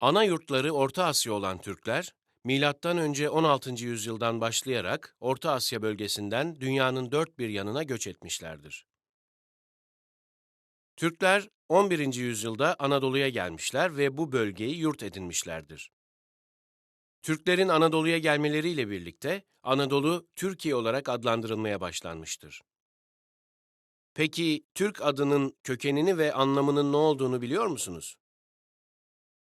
Ana yurtları Orta Asya olan Türkler, milattan önce 16. yüzyıldan başlayarak Orta Asya bölgesinden dünyanın dört bir yanına göç etmişlerdir. Türkler 11. yüzyılda Anadolu'ya gelmişler ve bu bölgeyi yurt edinmişlerdir. Türklerin Anadolu'ya gelmeleriyle birlikte Anadolu Türkiye olarak adlandırılmaya başlanmıştır. Peki Türk adının kökenini ve anlamının ne olduğunu biliyor musunuz?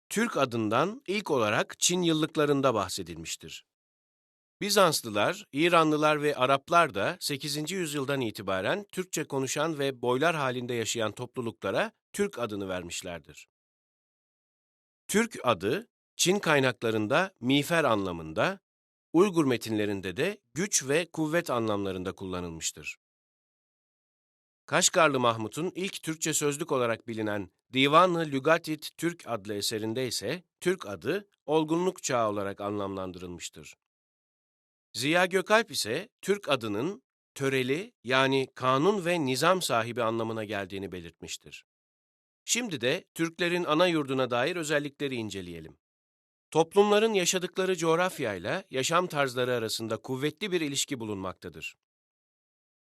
Türk adından ilk olarak Çin yıllıklarında bahsedilmiştir. Bizanslılar, İranlılar ve Araplar da 8. yüzyıldan itibaren Türkçe konuşan ve boylar halinde yaşayan topluluklara Türk adını vermişlerdir. Türk adı, Çin kaynaklarında miğfer anlamında, Uygur metinlerinde de güç ve kuvvet anlamlarında kullanılmıştır. Kaşgarlı Mahmut'un ilk Türkçe sözlük olarak bilinen Divan-ı Lügatit Türk adlı eserinde ise Türk adı olgunluk çağı olarak anlamlandırılmıştır. Ziya Gökalp ise Türk adının töreli yani kanun ve nizam sahibi anlamına geldiğini belirtmiştir. Şimdi de Türklerin ana yurduna dair özellikleri inceleyelim. Toplumların yaşadıkları coğrafyayla yaşam tarzları arasında kuvvetli bir ilişki bulunmaktadır.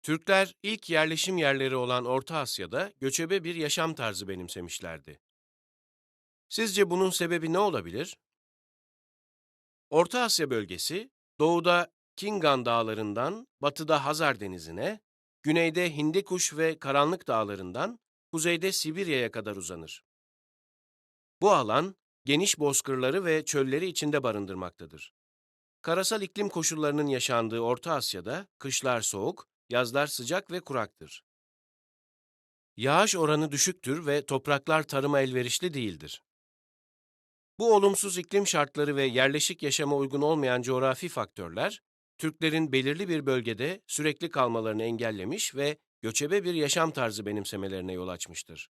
Türkler ilk yerleşim yerleri olan Orta Asya'da göçebe bir yaşam tarzı benimsemişlerdi. Sizce bunun sebebi ne olabilir? Orta Asya bölgesi, doğuda Kingan dağlarından batıda Hazar denizine, güneyde Hindikuş ve Karanlık dağlarından kuzeyde Sibirya'ya kadar uzanır. Bu alan, geniş bozkırları ve çölleri içinde barındırmaktadır. Karasal iklim koşullarının yaşandığı Orta Asya'da kışlar soğuk, yazlar sıcak ve kuraktır. Yağış oranı düşüktür ve topraklar tarıma elverişli değildir. Bu olumsuz iklim şartları ve yerleşik yaşama uygun olmayan coğrafi faktörler, Türklerin belirli bir bölgede sürekli kalmalarını engellemiş ve göçebe bir yaşam tarzı benimsemelerine yol açmıştır.